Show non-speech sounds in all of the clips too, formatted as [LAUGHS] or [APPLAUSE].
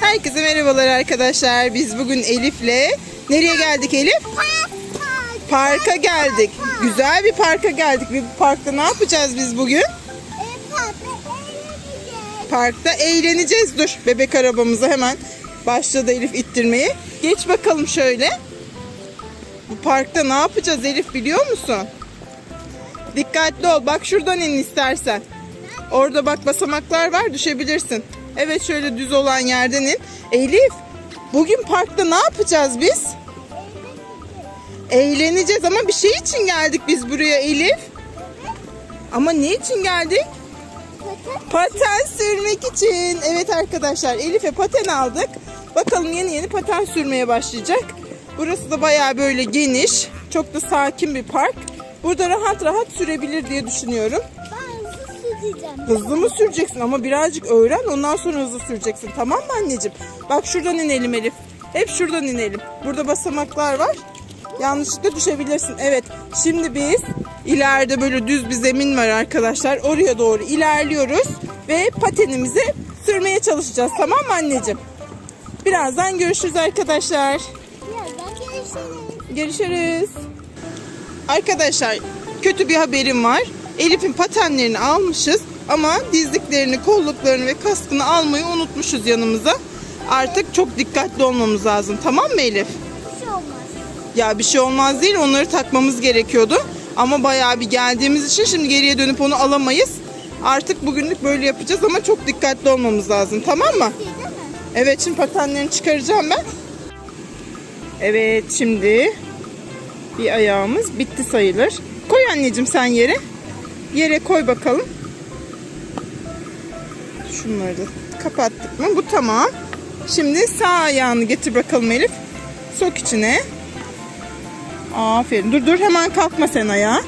Herkese merhabalar arkadaşlar. Biz bugün Elif'le nereye geldik Elif? Park, Parka geldik. Güzel bir parka geldik. Bir parkta ne yapacağız biz bugün? Parkta eğleneceğiz. Dur bebek arabamıza hemen başladı Elif ittirmeye. Geç bakalım şöyle. Bu parkta ne yapacağız Elif biliyor musun? Dikkatli ol. Bak şuradan in istersen. Orada bak basamaklar var düşebilirsin. Evet şöyle düz olan yerden in. Elif bugün parkta ne yapacağız biz? Eğleneceğiz ama bir şey için geldik biz buraya Elif. Ama ne için geldik? Paten sürmek için. Evet arkadaşlar Elif'e paten aldık. Bakalım yeni yeni paten sürmeye başlayacak. Burası da bayağı böyle geniş. Çok da sakin bir park. Burada rahat rahat sürebilir diye düşünüyorum. Hızlı mı süreceksin ama birazcık öğren ondan sonra hızlı süreceksin. Tamam mı anneciğim? Bak şuradan inelim Elif. Hep şuradan inelim. Burada basamaklar var. Yanlışlıkla düşebilirsin. Evet. Şimdi biz ileride böyle düz bir zemin var arkadaşlar. Oraya doğru ilerliyoruz ve patenimizi sürmeye çalışacağız. Tamam mı anneciğim? Birazdan görüşürüz arkadaşlar. Birazdan görüşürüz. Görüşürüz. Arkadaşlar kötü bir haberim var. Elif'in patenlerini almışız ama dizliklerini, kolluklarını ve kaskını almayı unutmuşuz yanımıza. Artık çok dikkatli olmamız lazım. Tamam mı Elif? Bir şey olmaz. Ya bir şey olmaz değil. Onları takmamız gerekiyordu. Ama bayağı bir geldiğimiz için şimdi geriye dönüp onu alamayız. Artık bugünlük böyle yapacağız ama çok dikkatli olmamız lazım. Tamam mı? Şey? Evet şimdi patenlerini çıkaracağım ben. Evet şimdi bir ayağımız bitti sayılır. Koy anneciğim sen yere. Yere koy bakalım. Şunları da kapattık mı? Bu tamam. Şimdi sağ ayağını getir bakalım Elif. Sok içine. Aferin. Dur dur hemen kalkma sen ayağa.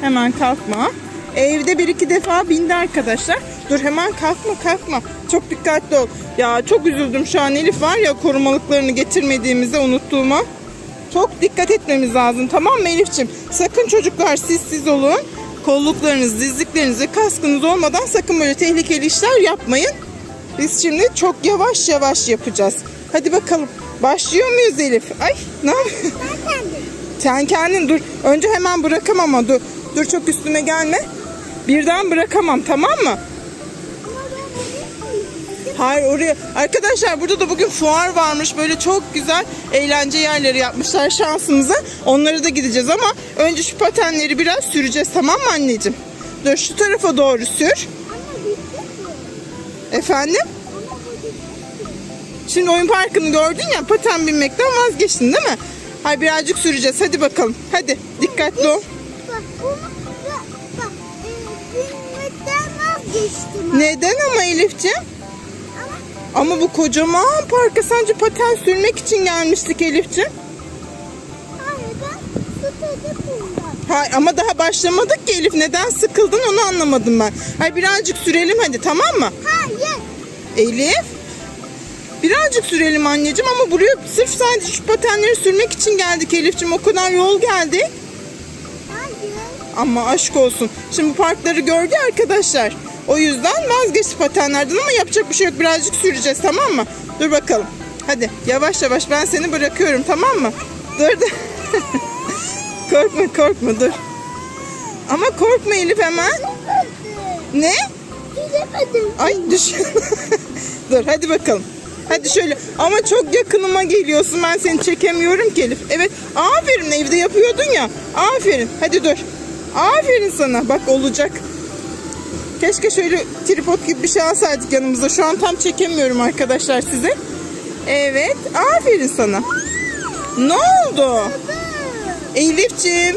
Hemen kalkma. Evde bir iki defa bindi arkadaşlar. Dur hemen kalkma kalkma. Çok dikkatli ol. Ya çok üzüldüm şu an Elif var ya korumalıklarını getirmediğimize unuttuğuma. Çok dikkat etmemiz lazım tamam mı Elif'ciğim? Sakın çocuklar siz olun. Kolluklarınız, dizlikleriniz ve kaskınız olmadan sakın böyle tehlikeli işler yapmayın. Biz şimdi çok yavaş yavaş yapacağız. Hadi bakalım. Başlıyor muyuz Elif? Ay ne yapıyorsun? Ben. Sen kendin dur. Önce hemen bırakamam ama dur. Dur çok üstüme gelme. Birden bırakamam tamam mı? Hayır oraya. Arkadaşlar burada da bugün fuar varmış. Böyle çok güzel eğlence yerleri yapmışlar şansımıza. Onlara da gideceğiz ama önce şu patenleri biraz süreceğiz tamam mı anneciğim? Dur şu tarafa doğru sür. Efendim? Şimdi oyun parkını gördün ya paten binmekten vazgeçtin değil mi? Hayır birazcık süreceğiz. Hadi bakalım. Hadi dikkatli ol. Bak bunu bak, bak e. Neden ama Elifciğim? Ama bu kocaman parka sence paten sürmek için gelmiştik Elifciğim. hayır ben sıkıldım bundan. Hayır ama daha başlamadık ki Elif. Neden sıkıldın onu anlamadım ben. Hayır birazcık sürelim hadi tamam mı? Hayır. Elif. Birazcık sürelim anneciğim ama buraya sırf sadece şu patenleri sürmek için geldik Elifciğim. O kadar yol geldi. Hayır. Ama aşk olsun. Şimdi parkları gördü arkadaşlar. O yüzden vazgeçti patenlerden ama yapacak bir şey yok. Birazcık süreceğiz tamam mı? Dur bakalım. Hadi yavaş yavaş ben seni bırakıyorum tamam mı? Dur dur. [LAUGHS] korkma korkma dur. Ama korkma Elif hemen. Ne? Ay düş. [LAUGHS] dur hadi bakalım. Hadi şöyle ama çok yakınıma geliyorsun ben seni çekemiyorum ki Elif. Evet aferin evde yapıyordun ya. Aferin hadi dur. Aferin sana bak olacak. Keşke şöyle tripod gibi bir şey alsaydık yanımıza. Şu an tam çekemiyorum arkadaşlar size. Evet aferin sana. Ne oldu? Elif'ciğim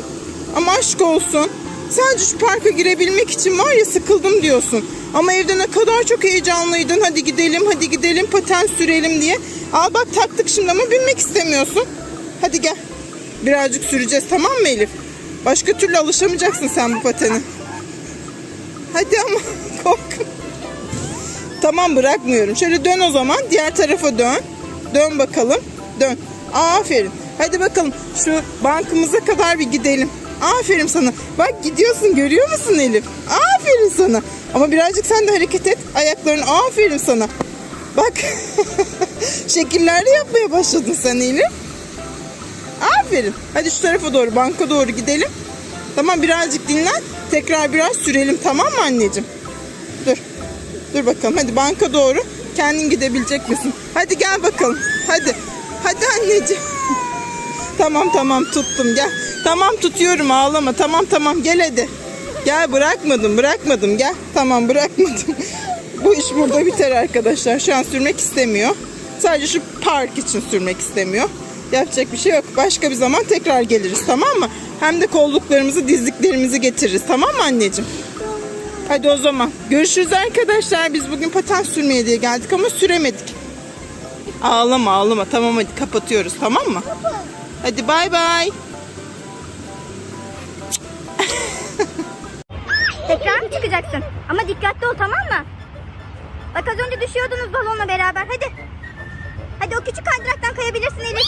ama aşk olsun. Sadece şu parka girebilmek için var ya sıkıldım diyorsun. Ama evde ne kadar çok heyecanlıydın. Hadi gidelim, hadi gidelim, paten sürelim diye. Al bak taktık şimdi ama binmek istemiyorsun. Hadi gel. Birazcık süreceğiz tamam mı Elif? Başka türlü alışamayacaksın sen bu pateni. Hadi ama [LAUGHS] kork. Tamam bırakmıyorum. Şöyle dön o zaman. Diğer tarafa dön. Dön bakalım. Dön. Aferin. Hadi bakalım şu bankımıza kadar bir gidelim. Aferin sana. Bak gidiyorsun görüyor musun Elif? Aferin sana. Ama birazcık sen de hareket et. Ayaklarını aferin sana. Bak. [LAUGHS] Şekiller de yapmaya başladın sen Elif. Aferin. Hadi şu tarafa doğru, banka doğru gidelim. Tamam birazcık dinlen. Tekrar biraz sürelim tamam mı anneciğim? Dur. Dur bakalım. Hadi banka doğru. Kendin gidebilecek misin? Hadi gel bakalım. Hadi. Hadi anneciğim. [LAUGHS] Tamam tamam tuttum gel. Tamam tutuyorum ağlama. Tamam tamam gel hadi. Gel bırakmadım bırakmadım gel. Tamam bırakmadım. [LAUGHS] Bu iş burada biter arkadaşlar. Şu an sürmek istemiyor. Sadece şu park için sürmek istemiyor. Yapacak bir şey yok. Başka bir zaman tekrar geliriz tamam mı? Hem de kolluklarımızı dizliklerimizi getiririz tamam mı anneciğim? Hadi o zaman. Görüşürüz arkadaşlar. Biz bugün paten sürmeye diye geldik ama süremedik. Ağlama ağlama. Tamam hadi kapatıyoruz tamam mı? Hadi bay bay. [LAUGHS] Tekrar mı çıkacaksın? Ama dikkatli ol tamam mı? Bak az önce düşüyordunuz balonla beraber. Hadi. Hadi o küçük kaydıraktan kayabilirsin Elif.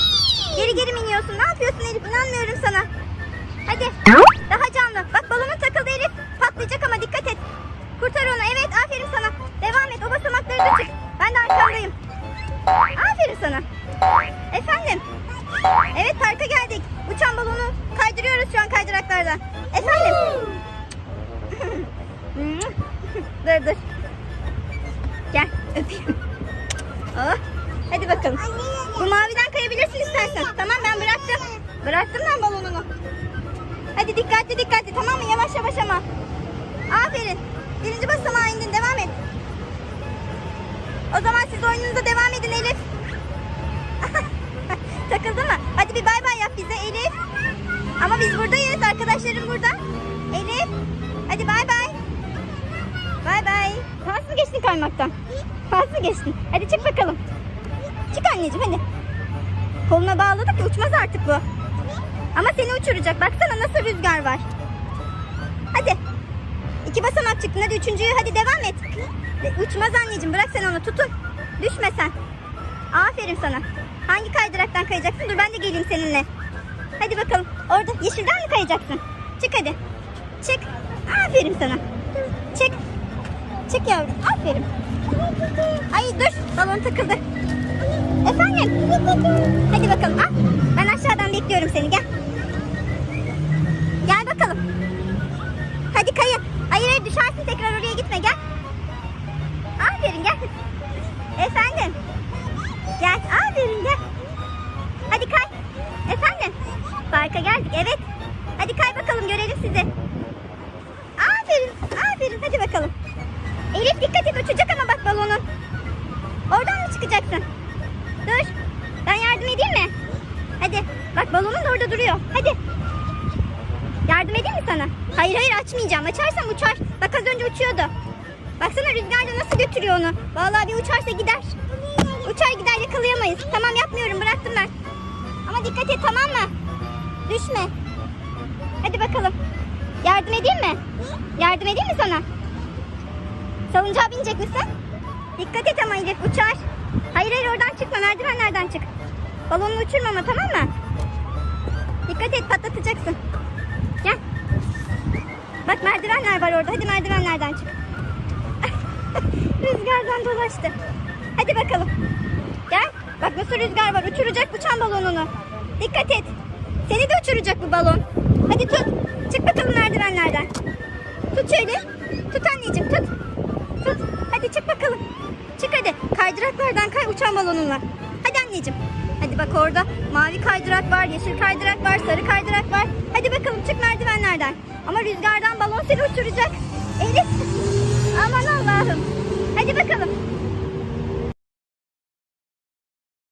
Geri geri mi iniyorsun? Ne yapıyorsun Elif? İnanmıyorum sana. Hadi. Daha canlı. Bak balonun takıldı Elif. Patlayacak ama dikkat et. Kurtar onu. Evet aferin sana. Devam et. O basamakları da çık. Ben de arkandayım. Aferin sana. Efendim. Evet parka geldik. Uçan balonu kaydırıyoruz şu an kaydıraklardan. Efendim. [LAUGHS] dur dur. Gel öpeyim. Oh. Hadi bakalım. Bu maviden kayabilirsin istersen. Tamam ben bıraktım. Bıraktım ben balonunu. Hadi dikkatli dikkatli tamam mı? Yavaş yavaş ama. Aferin. Birinci basamağa indin. Devam et. O zaman siz oyununuza devam edin Elif. [LAUGHS] Takıldı mı? Hadi bir bay bay yap bize Elif. Ama biz buradayız. Arkadaşlarım burada. Elif. Hadi bay bay. Bay bay. Pas mı geçtin kaymaktan? Pas mı geçtin? Hadi çık bakalım. Çık anneciğim hadi. Koluna bağladık ya uçmaz artık bu. Ama seni uçuracak. Baksana nasıl rüzgar var. Hadi. İki basamak çıktın. Hadi üçüncüyü hadi devam et. Uçmaz anneciğim. Bırak sen onu. Tutun. Düşme sen. Aferin sana. Hangi kaydıraktan kayacaksın? Dur ben de geleyim seninle. Hadi bakalım. Orada yeşilden mi kayacaksın? Çık hadi. Çık. Aferin sana. Çık. Çık yavrum. Aferin. Ay dur. Balon takıldı. Efendim? Hadi bakalım. Al. Ben aşağıdan bekliyorum seni. Gel Parka geldik. Evet. Hadi kay bakalım görelim sizi. Aferin. Aferin. Hadi bakalım. Elif dikkat et uçacak ama bak balonun. Oradan mı çıkacaksın? Dur. Ben yardım edeyim mi? Hadi. Bak balonun da orada duruyor. Hadi. Yardım edeyim mi sana? Hayır hayır açmayacağım. Açarsam uçar. Bak az önce uçuyordu. Baksana rüzgarda nasıl götürüyor onu. Vallahi bir uçarsa gider. Uçar gider yakalayamayız. Tamam yapmıyorum bıraktım ben. Ama dikkat et tamam mı? Düşme. Hadi bakalım. Yardım edeyim mi? Yardım edeyim mi sana? Salıncağa binecek misin? Dikkat et ama Elif uçar. Hayır hayır oradan çıkma merdivenlerden çık. Balonunu uçurma ama tamam mı? Dikkat et patlatacaksın. Gel. Bak merdivenler var orada. Hadi merdivenlerden çık. [LAUGHS] Rüzgardan dolaştı. Hadi bakalım. Gel. Bak nasıl rüzgar var. Uçuracak uçan balonunu. Dikkat et. Seni de uçuracak bu balon. Hadi tut. Çık bakalım merdivenlerden. Tut şöyle. Tut anneciğim tut. Tut. Hadi çık bakalım. Çık hadi. Kaydıraklardan kay uçan balonunla. Hadi anneciğim. Hadi bak orada mavi kaydırak var, yeşil kaydırak var, sarı kaydırak var. Hadi bakalım çık merdivenlerden. Ama rüzgardan balon seni uçuracak. Elif. Aman Allah'ım.